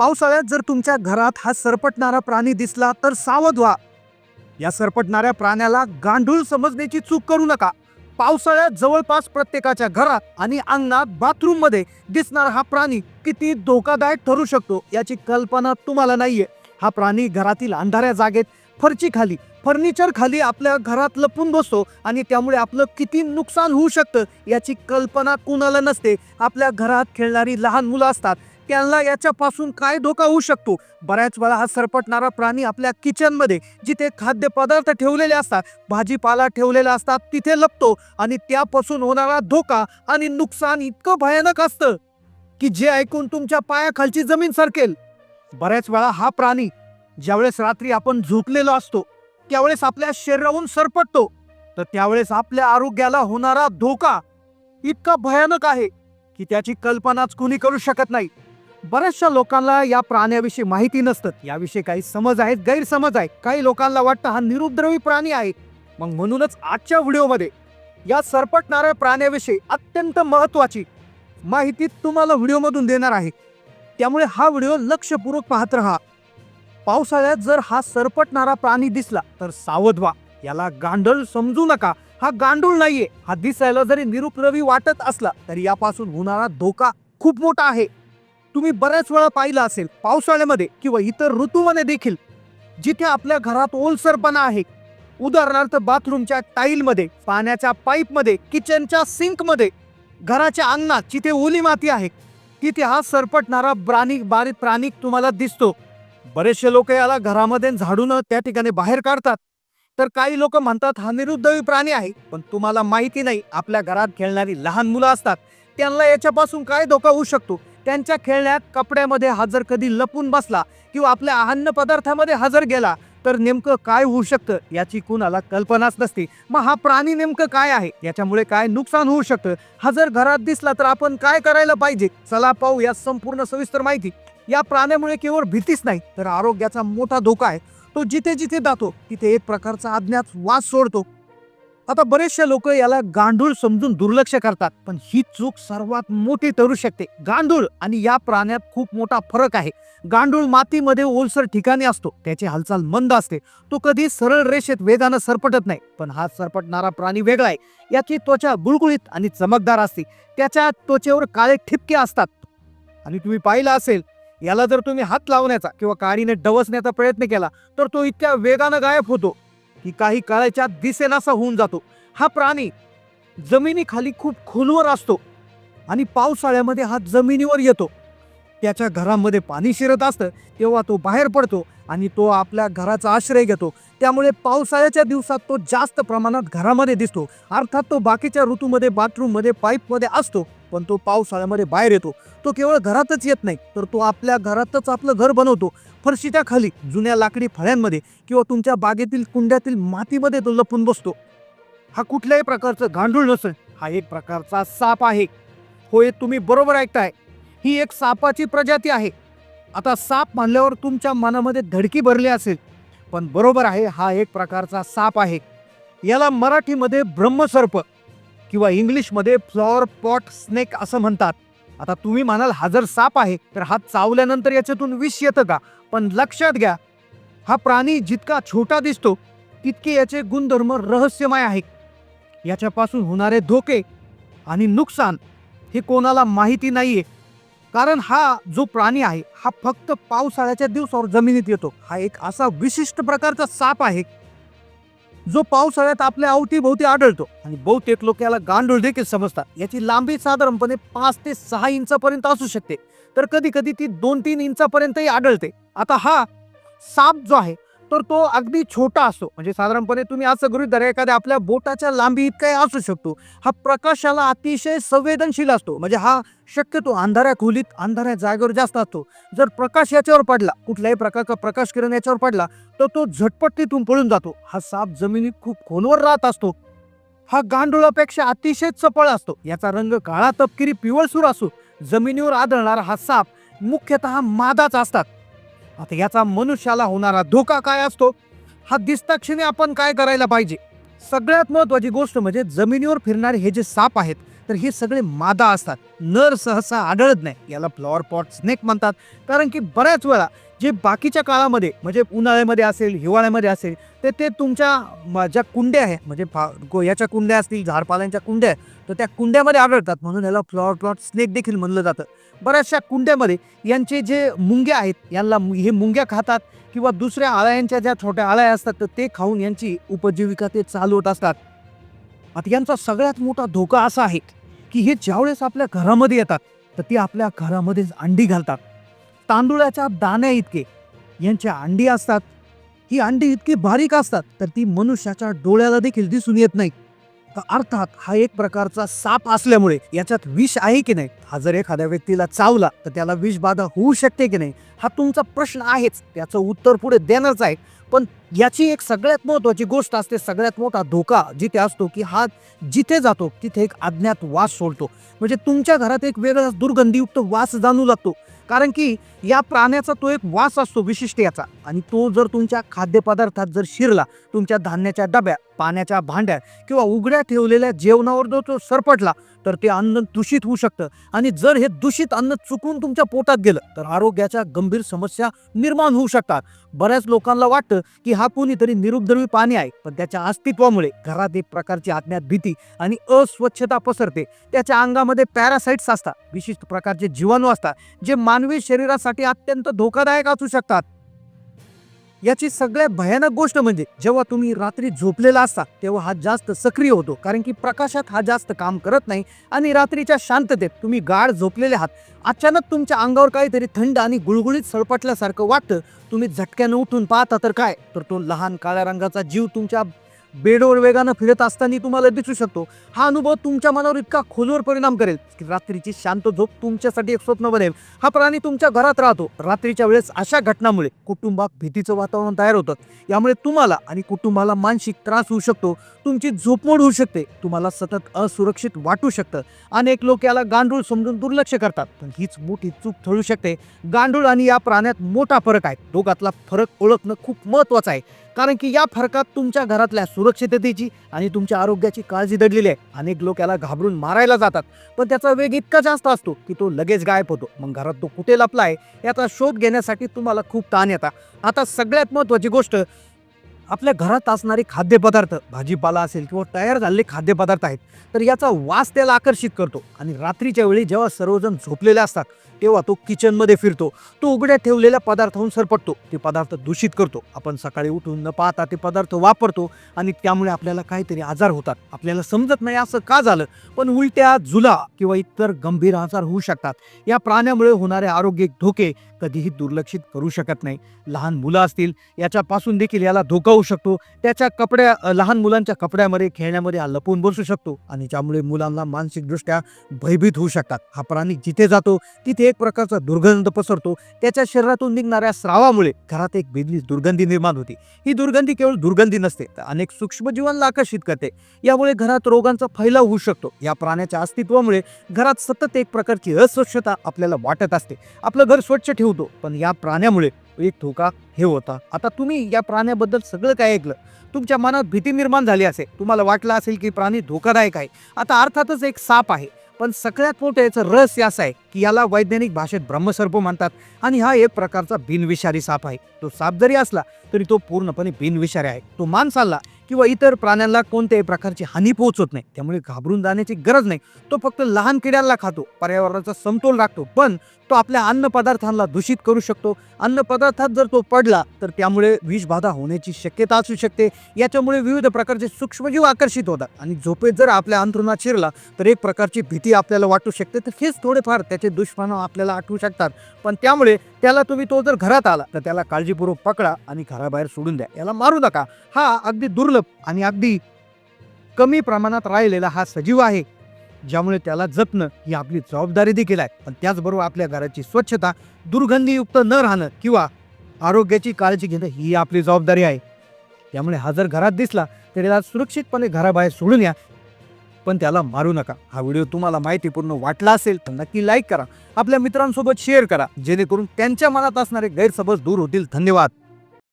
पावसाळ्यात जर तुमच्या घरात हा सरपटणारा प्राणी दिसला तर सावध व्हा. या सरपटणाऱ्या प्राण्याला गांडूळ समजण्याची चूक करू नका. पावसाळ्यात जवळपास प्रत्येकाच्या घरात आणि अंगणात बाथरूममध्ये दिसणारा हा प्राणी किती धोकादायक ठरू शकतो याची कल्पना तुम्हाला नाहीये. हा प्राणी घरातील अंधाऱ्या जागेत फरची खाली फर्निचर खाली आपल्या घरात लपून बसतो आणि त्यामुळे आपलं किती नुकसान होऊ शकतं याची कल्पना कुणाला नसते. आपल्या घरात खेळणारी लहान मुलं असतात. त्यांना याच्यापासून काय धोका होऊ शकतो? बऱ्याच वेळा हा सरपटणारा प्राणी आपल्या किचनमध्ये जिथे खाद्यपदार्थ ठेवलेले असतात भाजीपाला ठेवलेला असतात तिथे लपतो आणि त्यापासून होणारा धोका आणि नुकसान इतकं भयानक असतं की जे ऐकून तुमच्या पायाखालची जमीन सरकेल. बऱ्याच वेळा हा प्राणी ज्यावेळेस रात्री आपण झोपलेलो असतो त्यावेळेस आपल्या शरीराहून सरपटतो. तर त्यावेळेस आपल्या आरोग्याला होणारा धोका इतका भयानक आहे की त्याची कल्पनाच कुणी करू शकत नाही. बऱ्याचशा लोकांना या प्राण्याविषयी माहिती नसतं. याविषयी काही समज आहेत गैरसमज आहेत. काही लोकांना वाटतं हा निरुद्रवी प्राणी आहे. मग म्हणूनच आजच्या व्हिडिओमध्ये या सरपटणाऱ्या प्राण्याविषयी अत्यंत महत्वाची माहिती तुम्हाला व्हिडिओमधून देणार आहे. त्यामुळे हा व्हिडिओ लक्षपूर्वक पाहत राहा. पावसाळ्यात जर हा सरपटणारा प्राणी दिसला तर सावध व्हा. याला गांडळ समजू नका. हा गांडूळ नाहीये. हा दिसायला जरी निरुपद्रवी वाटत असला तरी यापासून होणारा धोका खूप मोठा आहे. तुम्ही बऱ्याच वेळा पाहिलं असेल पावसाळ्यामध्ये किंवा इतर ऋतूमध्ये देखील जिथे आपल्या घरात ओलसरपणा आहे. उदाहरणार्थ बाथरूमच्या टाईलमध्ये पाण्याच्या पाईपमध्ये किचनच्या सिंकमध्ये घराच्या अंगणात जिथे ओली माती आहे तिथे हा सरपटणारा प्राणी बारीक प्राणी तुम्हाला दिसतो. बरेचसे लोक याला घरामध्ये झाडून त्या ठिकाणी बाहेर काढतात. तर काही लोक म्हणतात हा निरुद्धवी प्राणी आहे. पण तुम्हाला माहिती नाही आपल्या घरात खेळणारी लहान मुलं असतात. त्यांना याच्यापासून काय धोका होऊ शकतो? त्यांच्या खेळण्यात कपड्यामध्ये हजर कधी लपून बसला किंवा आपल्या अन्न पदार्थामध्ये हजर गेला तर नेमकं काय होऊ शकतं याची कुणाला कल्पनाच नसते. मग हा प्राणी नेमकं काय आहे? याच्यामुळे काय नुकसान होऊ शकतं? हा जर घरात दिसला तर आपण काय करायला पाहिजे? चला पाहू या संपूर्ण सविस्तर माहिती. या प्राण्यामुळे केवळ भीतीच नाही तर आरोग्याचा मोठा धोका आहे. तो जिथे जिथे जातो तिथे एक प्रकारचा अज्ञात वास सोडतो. आता बरेचसे लोक याला गांडूळ समजून दुर्लक्ष करतात पण ही चूक सर्वात मोठी ठरू शकते. गांडूळ आणि या प्राण्यात खूप मोठा फरक आहे. गांडूळ मातीमध्ये ओलसर ठिकाणी असतो त्याची हालचाल मंद असते. तो कधी सरळ रेषेत वेगानं सरपटत नाही पण हा सरपटणारा प्राणी वेगळा आहे. याची त्वचा गुळगुळीत आणि चमकदार असते. त्याच्या त्वचेवर काळे ठिपके असतात. आणि तुम्ही पाहिलं असेल याला जर तुम्ही हात लावण्याचा किंवा काडीने डवसण्याचा प्रयत्न केला तर तो इतक्या वेगानं गायब होतो. की काही काळाच्या दिसेनासा होऊन जातो. हा प्राणी जमिनीखाली खूप खोलवर असतो आणि पावसाळ्यामध्ये हा जमिनीवर येतो. त्याच्या घरामध्ये पाणी शिरत असतं तेव्हा तो बाहेर पडतो आणि तो आपल्या घराचा आश्रय घेतो. त्यामुळे पावसाळ्याच्या दिवसात तो जास्त प्रमाणात घरामध्ये दिसतो. अर्थात तो बाकीच्या ऋतूमध्ये बाथरूममध्ये पाईपमध्ये असतो पण तो पावसाळ्यामध्ये बाहेर येतो. तो केवळ घरातच येत नाही तर तो आपल्या घरातच आपलं घर बनवतो. फरशीच्या खाली जुन्या लाकडी फळ्यांमध्ये किंवा तुमच्या बागेतील कुंड्यातील मातीमध्ये तो लपून बसतो. हा कुठल्याही प्रकारचं गांडूळ नसेल हा एक प्रकारचा साप आहे. होय तुम्ही बरोबर ऐकताय. ही एक सापाची प्रजाती आहे. आता साप म्हणल्यावर तुमच्या मनामध्ये धडकी भरली असेल. पण बरोबर आहे हा एक प्रकारचा साप आहे. याला मराठीमध्ये ब्रह्मसर्प किंवा इंग्लिशमध्ये फ्लॉवर पॉट स्नेक असं म्हणतात. आता तुम्ही म्हणाल हा जर साप आहे तर हा चावल्यानंतर याच्यातून विष येतं का? पण लक्षात घ्या हा प्राणी जितका छोटा दिसतो तितके याचे गुणधर्म रहस्यमय आहे याच्यापासून होणारे धोके आणि नुकसान हे कोणाला माहिती नाहीये. कारण हा जो प्राणी आहे हा फक्त पावसाळ्याच्या दिवसावर जमिनीत येतो. हा एक असा विशिष्ट प्रकारचा साप आहे जो पावसाळ्यात आपल्या अवतीभोवती आढळतो. आणि बहुतेक लोक याला गांडूळ देखील समजतात. याची लांबी साधारणपणे पाच ते सहा इंचापर्यंत असू शकते. तर कधी कधी ती दोन तीन इंचापर्यंतही आढळते. आता हा साप जो आहे तर तो अगदी छोटा असतो म्हणजे साधारणपणे तुम्ही असं गृहित धरा एखाद्या आपल्या बोटाच्या लांबी इतकाही असू शकतो. हा प्रकाशाला अतिशय संवेदनशील असतो. म्हणजे हा शक्यतो अंधाऱ्या खोलीत अंधाऱ्या जागेवर जास्त असतो. जर प्रकाश याच्यावर पडला कुठल्याही प्रकारचा प्रकाश किरण याच्यावर पडला तर तो झटपट तिथून पळून जातो. हा साप जमिनीत खूप खोलवर राहत असतो. हा गांडुळापेक्षा अतिशय चपळ असतो. याचा रंग काळा तपकिरी पिवळसूर असो. जमिनीवर आदळणारा हा साप मुख्यतः मादाच असतात. आता याचा मनुष्याला होणारा धोका काय असतो? हा दिसता क्षणी आपण काय करायला पाहिजे? सगळ्यात महत्वाची गोष्ट म्हणजे जमिनीवर फिरणारे हे जे साप आहेत तर हे सगळे मादा असतात. नर सहसा आढळत नाही. याला फ्लॉवर पॉट स्नेक म्हणतात. कारण की बऱ्याच वेळा जे बाकीच्या काळामध्ये म्हणजे उन्हाळ्यामध्ये असेल हिवाळ्यामध्ये असेल तर ते तुमच्या ज्या कुंड्या आहे म्हणजे फा गो- याच्या कुंड्या असतील झाडपाल्यांच्या कुंड्या तर त्या कुंड्यामध्ये आढळतात. म्हणून याला फ्लॉवर प्लॉट स्नेक देखील म्हणलं जातं. बऱ्याचशा कुंड्यामध्ये यांचे जे मुंग्या आहेत यांना मु- हे मुंग्या खातात. किंवा दुसऱ्या आळ्यांच्या ज्या छोट्या आळ्या असतात तर ते खाऊन यांची उपजीविका ते चालवत असतात. आता यांचा सगळ्यात मोठा धोका असा आहे की हे ज्यावेळेस आपल्या घरामध्ये येतात तर ते आपल्या घरामध्येच अंडी घालतात. तांदुळाच्या दाण्या इतके यांच्या अंडी असतात. ही अंडी इतकी बारीक असतात तर ती मनुष्याच्या डोळ्याला देखील दिसून येत नाही तर अर्थात हा एक प्रकारचा साप असल्यामुळे याच्यात विष आहे की नाही? हा जर एखाद्या व्यक्तीला चावला तर त्याला विष बाधा होऊ शकते की नाही? हा तुमचा प्रश्न आहेच. त्याचं उत्तर पुढे देणंच आहे. पण याची एक सगळ्यात महत्त्वाची गोष्ट असते सगळ्यात मोठा धोका जिथे असतो की हा जिथे जातो तिथे एक अज्ञात वास सोडतो. म्हणजे तुमच्या घरात एक वेगळा दुर्गंधीयुक्त वास जाणू लागतो. कारण की या प्राण्याचा तो एक वास असतो विशिष्ट याचा. आणि तो जर तुमच्या खाद्यपदार्थात जर शिरला तुमच्या धान्याच्या डब्या पाण्याच्या भांड्या किंवा उघड्या ठेवलेल्या जेवणावर जर तो सरपटला तर ते अन्न दूषित होऊ शकतं. आणि जर हे दूषित अन्न चुकून तुमच्या पोटात गेलं तर आरोग्याच्या गंभीर समस्या निर्माण होऊ शकतात. बऱ्याच लोकांना वाटतं की हा कोणीतरी निरुपद्रवी पाणी आहे पण त्याच्या अस्तित्वामुळे घरात एक प्रकारची आज्ञात भीती आणि अस्वच्छता पसरते. त्याच्या अंगामध्ये पॅरासाइट्स असतात. विशिष्ट प्रकारचे जीवाणू असतात जे मानवी शरीरासाठी अत्यंत धोकादायक असू शकतात. याची सगळ्यात भयानक गोष्ट म्हणजे जेव्हा तुम्ही रात्री झोपलेला असता तेव्हा हा जास्त सक्रिय होतो. कारण की प्रकाशात हा जास्त काम करत नाही आणि रात्रीच्या शांततेत तुम्ही गाढ झोपलेले आहात. अचानक तुमच्या अंगावर काहीतरी थंड आणि गुळगुळीत सळपटल्यासारखं वाटतं. तुम्ही झटक्यानं उठून पाहता तर काय? तर तो लहान काळ्या रंगाचा जीव तुमच्या बेडवर वेगानं फिरत असताना तुम्हाला दिसू शकतो. हा अनुभव तुमच्या मनावर इतका खोलवर परिणाम करेल की रात्रीची शांत झोप तुमच्यासाठी एक स्वप्न बनेल. हा प्राणी तुमच्या घरात राहतो. रात्रीच्या वेळेस अशा घटनामुळे कुटुंबात भीतीचं वातावरण तयार होतं. यामुळे तुम्हाला आणि कुटुंबाला मानसिक त्रास होऊ शकतो. तुमची झोपमोड होऊ शकते. तुम्हाला सतत असुरक्षित वाटू शकतं. अनेक लोक याला गांडूळ समजून दुर्लक्ष करतात. पण हीच मोठी चूक ठरू शकते. गांडूळ आणि या प्राण्यात मोठा फरक आहे. दोघातला फरक ओळखणं खूप महत्वाचं आहे. कारण की या फरकात तुमच्या घरातल्या सुरक्षिततेची आणि तुमच्या आरोग्याची काळजी दडलेली आहे. अनेक लोक याला घाबरून मारायला जातात. पण त्याचा वेग इतका जास्त असतो की तो लगेच गायब होतो. मग घरात तो कुठे लपला आहे याचा शोध घेण्यासाठी तुम्हाला खूप ताण येता. आता सगळ्यात महत्त्वाची गोष्ट आपल्या घरात असणारे खाद्यपदार्थ भाजीपाला असेल किंवा तयार झालेले खाद्यपदार्थ आहेत तर याचा वास त्याला आकर्षित करतो. आणि रात्रीच्या वेळी जेव्हा सर्वजण झोपलेले असतात तेव्हा तो किचनमध्ये फिरतो. तो उघड्या ठेवलेल्या पदार्थाहून सरपटतो. ते पदार्थ दूषित करतो. आपण सकाळी उठून न पाहता ते पदार्थ वापरतो आणि त्यामुळे आपल्याला काहीतरी आजार होतात. आपल्याला समजत नाही असं का झालं? पण उलट्या जुला किंवा इतर गंभीर आजार होऊ शकतात. या प्राण्यामुळे होणारे आरोग्य धोके कधीही दुर्लक्षित करू शकत नाही. लहान मुलं असतील याच्यापासून देखील याला धोका होऊ शकतो. त्याच्या कपड्या लहान मुलांच्या कपड्यामध्ये खेळण्यामध्ये हा लपून बसू शकतो. आणि ज्यामुळे मुलांना मानसिकदृष्ट्या भयभीत होऊ शकतात. हा प्राणी जिथे जातो तिथे एक प्रकारचा दुर्गंध पसरतो. त्याच्या शरीरातून निघणाऱ्या स्रावामुळे घरात एक वेगळी दुर्गंधी निर्माण होती. ही दुर्गंधी केवळ दुर्गंधी नसते तर अनेक सूक्ष्मजीवांना आकर्षित करते. यामुळे घरात रोगांचा फैलाव होऊ शकतो. या प्राण्याच्या अस्तित्वामुळे घरात सतत एक प्रकारची अस्वच्छता आपल्याला वाटत असते. आपलं घर स्वच्छ ठेवतो पण या प्राण्यामुळे एक धोका हे होता. आता तुम्ही या प्राण्याबद्दल सगळं काय ऐकलं? तुमच्या मनात भीती निर्माण झाली असेल. तुम्हाला वाटलं असेल की प्राणी धोकादायक आहे. आता अर्थातच एक साप आहे. पण सगळ्यात मोठं याचं रहस्य असं आहे की याला वैज्ञानिक भाषेत ब्रह्मसर्प म्हणतात. आणि हा एक प्रकारचा बिनविषारी साप आहे. तो साप जरी असला तरी तो पूर्णपणे बिनविषारी आहे. तो माणसाला किंवा इतर प्राण्यांना कोणत्याही प्रकारची हानी पोहोचत नाही. त्यामुळे घाबरून जाण्याची गरज नाही. तो फक्त लहान किड्यांना खातो. पर्यावरणाचा समतोल राखतो. पण तो आपल्या अन्न पदार्थांना दूषित करू शकतो. अन्न पदार्थात जर तो पडला तर त्यामुळे विषबाधा होण्याची शक्यता असू शकते. याच्यामुळे विविध प्रकारचे सूक्ष्मजीव आकर्षित होतात. आणि झोपेत जर आपल्या अंतरुणा शिरला तर एक प्रकारची भीती आपल्याला वाटू शकते. तर हेच थोडेफार त्याचे दुष्परिणाम आपल्याला आठवू शकतात. पण त्यामुळे त्याला तुम्ही तो जर घरात आला तर त्याला काळजीपूर्वक पकडा आणि घराबाहेर सोडून द्या. याला मारू नका. हा अगदी दुर्लभ आणि अगदी कमी प्रमाणात राहिलेला हा सजीव आहे ज्यामुळे त्याला जपणं ही आपली जबाबदारी देखील आहे. पण त्याचबरोबर आपल्या घराची स्वच्छता दुर्गंधीयुक्त न राहणं किंवा आरोग्याची काळजी घेणं ही आपली जबाबदारी आहे. त्यामुळे हा जर घरात दिसला तर त्याला सुरक्षितपणे घराबाहेर सोडून या पण त्याला मारू नका. हा व्हिडिओ तुम्हाला माहितीपूर्ण वाटला असेल तर नक्की लाईक करा. आपल्या मित्रांसोबत शेअर करा जेणेकरून त्यांच्या मनात असणारे गैरसमज दूर होतील. धन्यवाद.